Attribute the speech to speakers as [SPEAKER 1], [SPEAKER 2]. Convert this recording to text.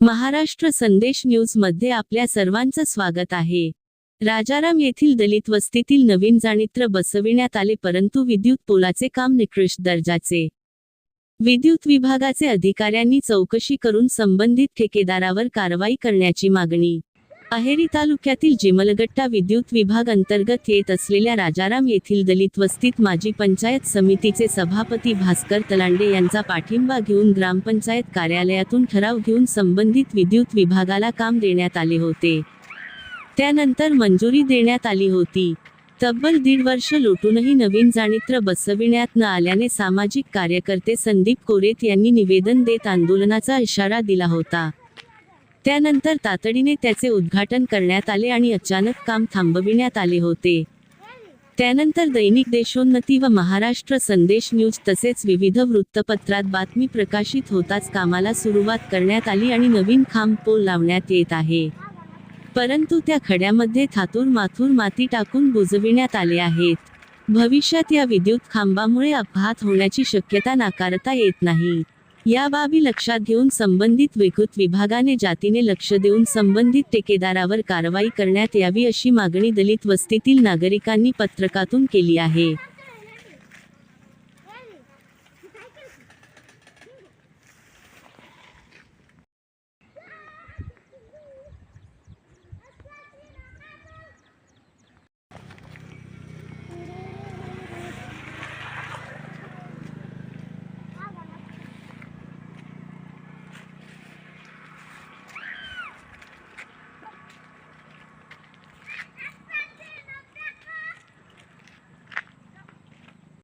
[SPEAKER 1] महाराष्ट्र संदेश न्यूजमध्ये आपल्या सर्वांचं स्वागत आहे. राजाराम येथील दलित वस्तीतील नवीन जाणीत्र बसविण्यात आले परंतु विद्युत पोलाचे काम निकृष्ट दर्जाचे. विद्युत विभागाचे अधिकाऱ्यांनी चौकशी करून संबंधित ठेकेदारावर कारवाई करण्याची मागणी. अहेरी तालुक्यातील जिमलगट्टा विद्युत विभाग अंतर्गत येत असलेल्या राजाराम येथील दलित वस्तीत माजी पंचायत समितीचे सभापती भास्कर तलांडे यांचा पाठिंबा घेऊन ग्रामपंचायत कार्यालयातून ठराव घेऊन संबंधित विद्युत विभागाला काम देण्यात आले होते. त्यानंतर मंजुरी देण्यात आली होती. तब्बल दीड वर्ष लोटूनही नवीन जाणीत्र बसविण्यात न आल्याने सामाजिक कार्यकर्ते संदीप कोरेत यांनी निवेदन देत आंदोलनाचा इशारा दिला होता. त्यानंतर तातडीने त्याचे उद्घाटन करण्यात आले आणि अचानक काम थांबविण्यात आले होते. त्यानंतर दैनिक देशोन्नती व महाराष्ट्र संदेश न्यूज तसेच विविध वृत्तपत्रात बातमी प्रकाशित होताच कामाला सुरुवात करण्यात आली आणि नवीन खांब पोल लावण्यात येत आहे. परंतु त्या खड्यामध्ये थातूर माथूर माती टाकून बुजविण्यात आले आहेत. भविष्यात या विद्युत खांबामुळे अपघात होण्याची शक्यता नाकारता येत नाही. या बाबी लक्षात घेऊन संबंधित विकृत विभागाने जातीने लक्ष देऊन संबंधित ठेकेदारावर कारवाई करण्यात यावी अशी मागणी दलित वस्तीतील नागरिकांनी पत्रकातून केली आहे.